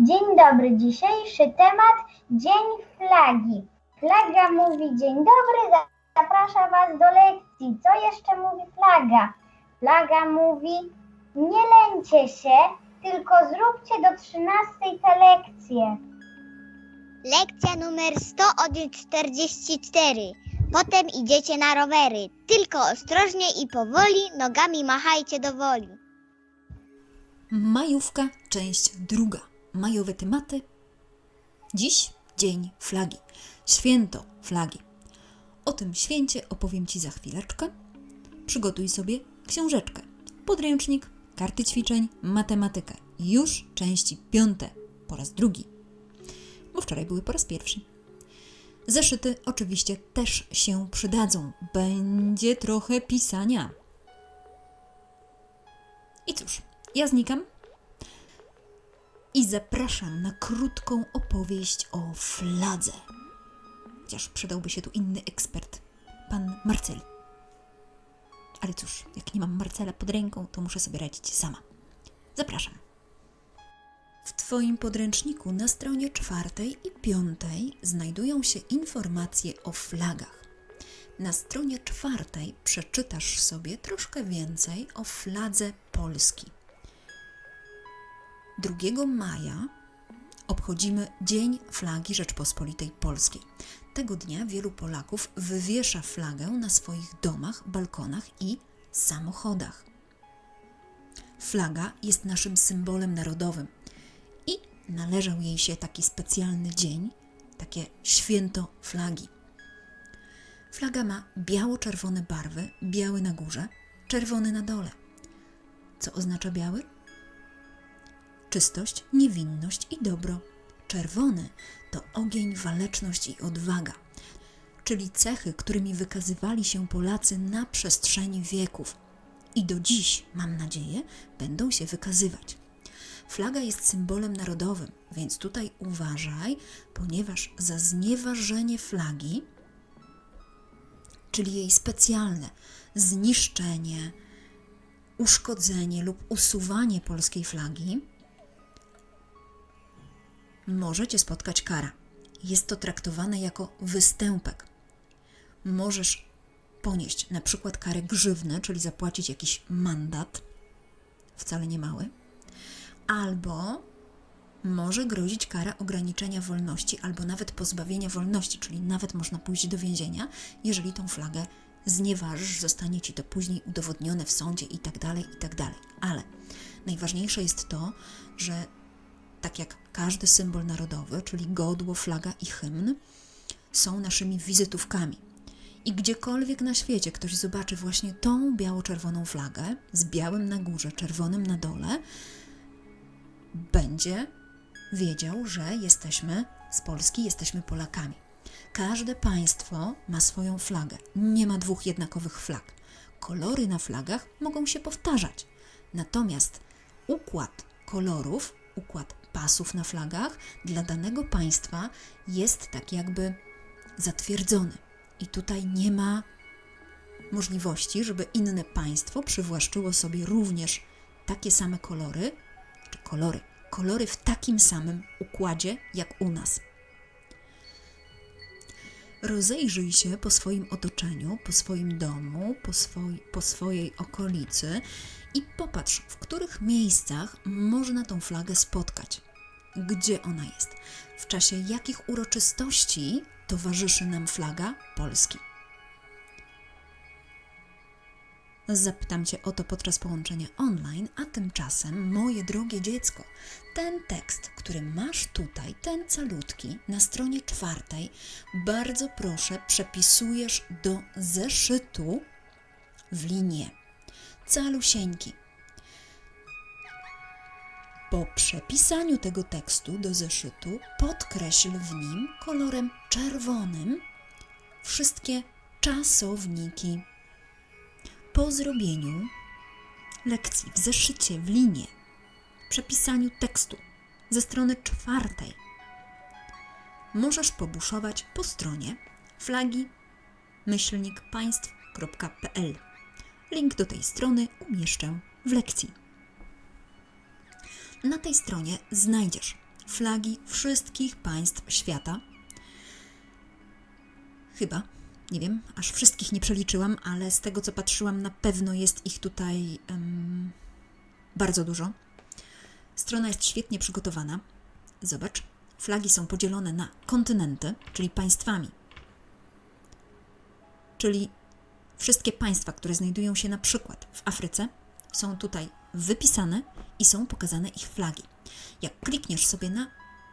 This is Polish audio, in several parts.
Dzień dobry, dzisiejszy temat Dzień Flagi. Flaga mówi dzień dobry, za- zaprasza Was do lekcji. Co jeszcze mówi flaga? Flaga mówi nie lęcie się, tylko zróbcie do 13 te lekcje. Lekcja numer 100 od 44. Potem idziecie na rowery. Tylko ostrożnie i powoli nogami machajcie do woli. Majówka, część druga. Majowe tematy. Dziś Dzień Flagi. Święto Flagi. O tym święcie opowiem Ci za chwileczkę. Przygotuj sobie książeczkę, podręcznik, karty ćwiczeń, matematykę. Już części piąte, po raz drugi, bo wczoraj były po raz pierwszy. Zeszyty oczywiście też się przydadzą. Będzie trochę pisania. I cóż, ja znikam i zapraszam na krótką opowieść o fladze. Chociaż przydałby się tu inny ekspert, pan Marceli. Ale cóż, jak nie mam Marcela pod ręką, to muszę sobie radzić sama. Zapraszam. W Twoim podręczniku na stronie czwartej i piątej znajdują się informacje o flagach. Na stronie czwartej przeczytasz sobie troszkę więcej o fladze Polski. 2 maja obchodzimy Dzień Flagi Rzeczpospolitej Polskiej. Tego dnia wielu Polaków wywiesza flagę na swoich domach, balkonach i samochodach. Flaga jest naszym symbolem narodowym i należał jej się taki specjalny dzień, takie święto flagi. Flaga ma biało-czerwone barwy, biały na górze, czerwony na dole. Co oznacza biały? Czystość, niewinność i dobro. Czerwony to ogień, waleczność i odwaga, czyli cechy, którymi wykazywali się Polacy na przestrzeni wieków i do dziś, mam nadzieję, będą się wykazywać. Flaga jest symbolem narodowym, więc tutaj uważaj, ponieważ za znieważenie flagi czyli jej specjalne zniszczenie, uszkodzenie lub usuwanie polskiej flagi, może cię spotkać kara. Jest to traktowane jako występek. Możesz ponieść na przykład karę grzywny, czyli zapłacić jakiś mandat, wcale nie mały, albo może grozić kara ograniczenia wolności albo nawet pozbawienia wolności, czyli nawet można pójść do więzienia, jeżeli tą flagę znieważysz, zostanie ci to później udowodnione w sądzie i tak dalej, i tak. Ale najważniejsze jest to, że tak jak każdy symbol narodowy, czyli godło, flaga i hymn, są naszymi wizytówkami. I gdziekolwiek na świecie ktoś zobaczy właśnie tą biało-czerwoną flagę z białym na górze, czerwonym na dole, będzie wiedział, że jesteśmy z Polski, jesteśmy Polakami. Każde państwo ma swoją flagę. Nie ma dwóch jednakowych flag. Kolory na flagach mogą się powtarzać. Natomiast układ kolorów, układ pasów na flagach dla danego państwa jest tak jakby zatwierdzony. I tutaj nie ma możliwości, żeby inne państwo przywłaszczyło sobie również takie same kolory, czy kolory, kolory w takim samym układzie jak u nas. Rozejrzyj się po swoim otoczeniu, po swoim domu, po, swoj, po swojej okolicy i popatrz, w których miejscach można tą flagę spotkać. Gdzie ona jest? W czasie jakich uroczystości towarzyszy nam flaga Polski? Zapytam Cię o to podczas połączenia online, a tymczasem, moje drogie dziecko, ten tekst, który masz tutaj, ten calutki, na stronie czwartej, bardzo proszę, przepisujesz do zeszytu w linię. Calusieńki. Po przepisaniu tego tekstu do zeszytu podkreśl w nim kolorem czerwonym wszystkie czasowniki po zrobieniu lekcji w zeszycie, w linie, przepisaniu tekstu ze strony czwartej, możesz pobuszować po stronie flagi myślnik państw.pl. Link do tej strony umieszczę w lekcji. Na tej stronie znajdziesz flagi wszystkich państw świata. Chyba, nie wiem, aż wszystkich nie przeliczyłam, ale z tego co patrzyłam, na pewno jest ich tutaj em, bardzo dużo. Strona jest świetnie przygotowana. Zobacz, flagi są podzielone na kontynenty, czyli państwami. Czyli wszystkie państwa, które znajdują się na przykład w Afryce, są tutaj wypisane i są pokazane ich flagi. Jak klikniesz sobie na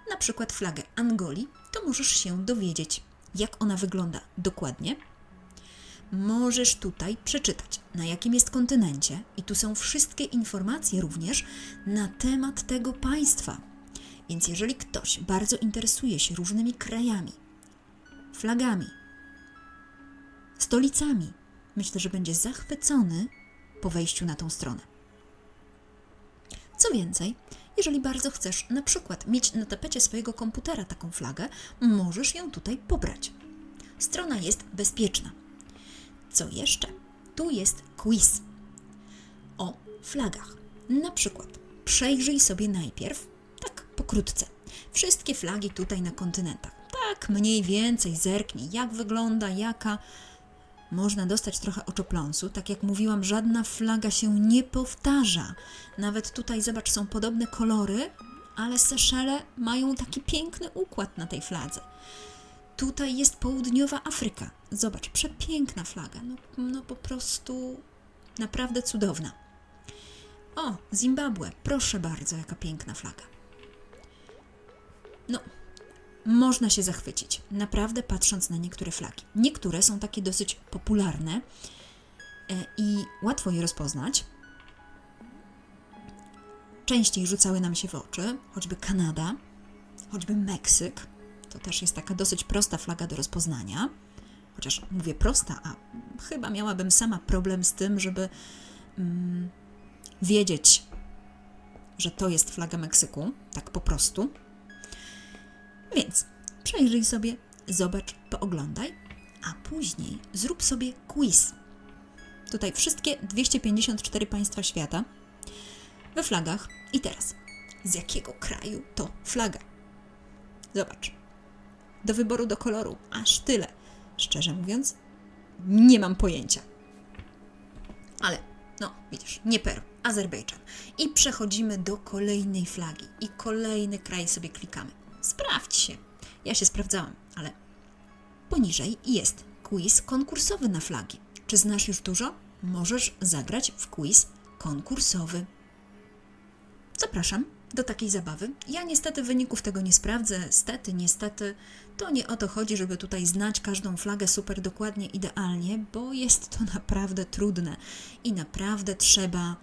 na przykład flagę Angolii, to możesz się dowiedzieć, jak ona wygląda dokładnie. Możesz tutaj przeczytać, na jakim jest kontynencie, i tu są wszystkie informacje również na temat tego państwa. Więc jeżeli ktoś bardzo interesuje się różnymi krajami, flagami, stolicami, myślę, że będzie zachwycony po wejściu na tą stronę. Co więcej, jeżeli bardzo chcesz na przykład mieć na tapecie swojego komputera taką flagę, możesz ją tutaj pobrać. Strona jest bezpieczna. Co jeszcze? Tu jest quiz o flagach. Na przykład przejrzyj sobie najpierw, tak pokrótce, wszystkie flagi tutaj na kontynentach. Tak mniej więcej zerknij, jak wygląda, jaka można dostać trochę oczopląsu. Tak jak mówiłam, żadna flaga się nie powtarza. Nawet tutaj, zobacz, są podobne kolory, ale Seszele mają taki piękny układ na tej fladze. Tutaj jest południowa Afryka. Zobacz, przepiękna flaga. No, no po prostu naprawdę cudowna. O, Zimbabwe, proszę bardzo, jaka piękna flaga. No, można się zachwycić, naprawdę patrząc na niektóre flagi. Niektóre są takie dosyć popularne e, i łatwo je rozpoznać. Częściej rzucały nam się w oczy, choćby Kanada, choćby Meksyk. To też jest taka dosyć prosta flaga do rozpoznania. Chociaż mówię prosta, a chyba miałabym sama problem z tym, żeby mm, wiedzieć, że to jest flaga Meksyku, tak po prostu. Więc przejrzyj sobie, zobacz, pooglądaj, a później zrób sobie quiz. Tutaj wszystkie 254 państwa świata we flagach. I teraz, z jakiego kraju to flaga? Zobacz. Do wyboru do koloru aż tyle. Szczerze mówiąc, nie mam pojęcia. Ale, no, widzisz, nie Peru, Azerbejdżan. I przechodzimy do kolejnej flagi. I kolejny kraj sobie klikamy. Sprawdź się. Ja się sprawdzałam, ale poniżej jest quiz konkursowy na flagi. Czy znasz już dużo? Możesz zagrać w quiz konkursowy. Zapraszam do takiej zabawy. Ja niestety wyników tego nie sprawdzę. Stety, niestety, to nie o to chodzi, żeby tutaj znać każdą flagę super dokładnie, idealnie, bo jest to naprawdę trudne i naprawdę trzeba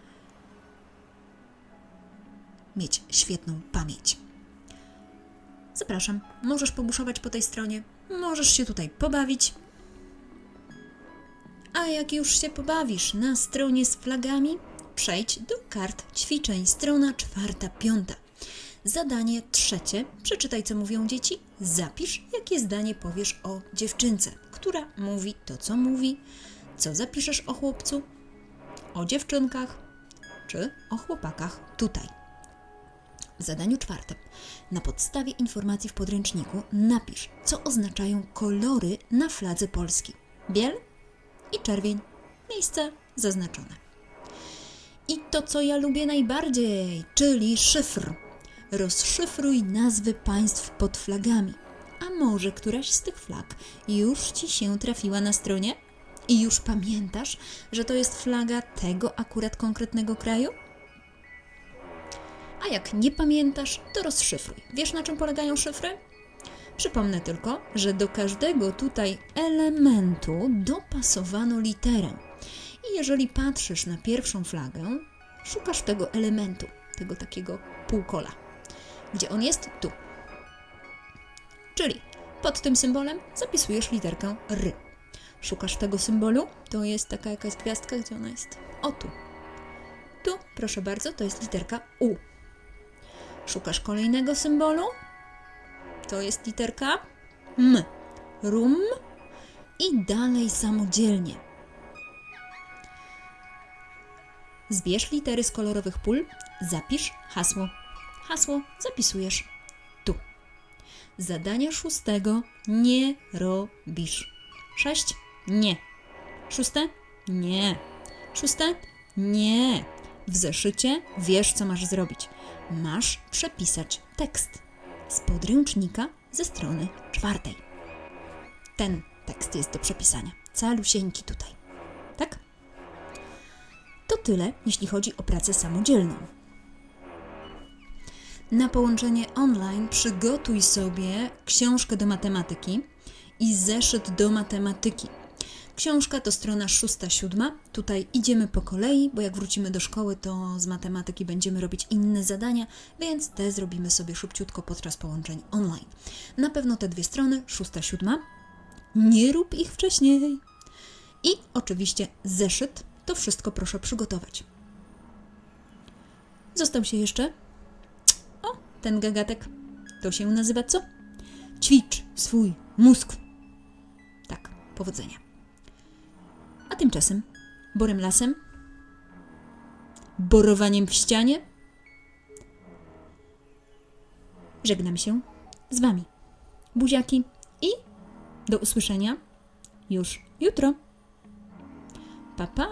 mieć świetną pamięć. Zapraszam, możesz pobuszować po tej stronie, możesz się tutaj pobawić. A jak już się pobawisz na stronie z flagami, przejdź do kart ćwiczeń, strona czwarta, piąta. Zadanie trzecie. Przeczytaj, co mówią dzieci. Zapisz, jakie zdanie powiesz o dziewczynce, która mówi to, co mówi. Co zapiszesz o chłopcu, o dziewczynkach czy o chłopakach tutaj. Zadaniu czwartym. Na podstawie informacji w podręczniku napisz, co oznaczają kolory na fladze Polski. Biel i czerwień. Miejsce zaznaczone. I to, co ja lubię najbardziej, czyli szyfr. Rozszyfruj nazwy państw pod flagami. A może któraś z tych flag już ci się trafiła na stronie? I już pamiętasz, że to jest flaga tego akurat konkretnego kraju? A jak nie pamiętasz, to rozszyfruj. Wiesz, na czym polegają szyfry? Przypomnę tylko, że do każdego tutaj elementu dopasowano literę. I jeżeli patrzysz na pierwszą flagę, szukasz tego elementu, tego takiego półkola. Gdzie on jest? Tu. Czyli pod tym symbolem zapisujesz literkę R. Szukasz tego symbolu, to jest taka jakaś gwiazdka, gdzie ona jest? O tu. Tu, proszę bardzo, to jest literka U. Szukasz kolejnego symbolu, to jest literka M. Rum i dalej samodzielnie. Zbierz litery z kolorowych pól, zapisz hasło. Hasło zapisujesz Zadania szóstego nie robisz. Sześć? Nie. Szóste? Nie. Szóste? Nie. W zeszycie wiesz, co masz zrobić. Masz przepisać tekst z podręcznika ze strony czwartej. Ten tekst jest do przepisania. Calusieńki tutaj. Tak? To tyle, jeśli chodzi o pracę samodzielną. Na połączenie online przygotuj sobie książkę do matematyki i zeszyt do matematyki. Książka to strona 6-7. Tutaj idziemy po kolei, bo jak wrócimy do szkoły, to z matematyki będziemy robić inne zadania, więc te zrobimy sobie szybciutko podczas połączeń online. Na pewno te dwie strony, 6-7. Nie rób ich wcześniej. I oczywiście zeszyt. To wszystko proszę przygotować. Został się jeszcze o, ten gagatek. To się nazywa co? Ćwicz swój mózg. Tak, powodzenia. Tymczasem borem lasem, borowaniem w ścianie, żegnam się z Wami. Buziaki i do usłyszenia już jutro. Pa, pa!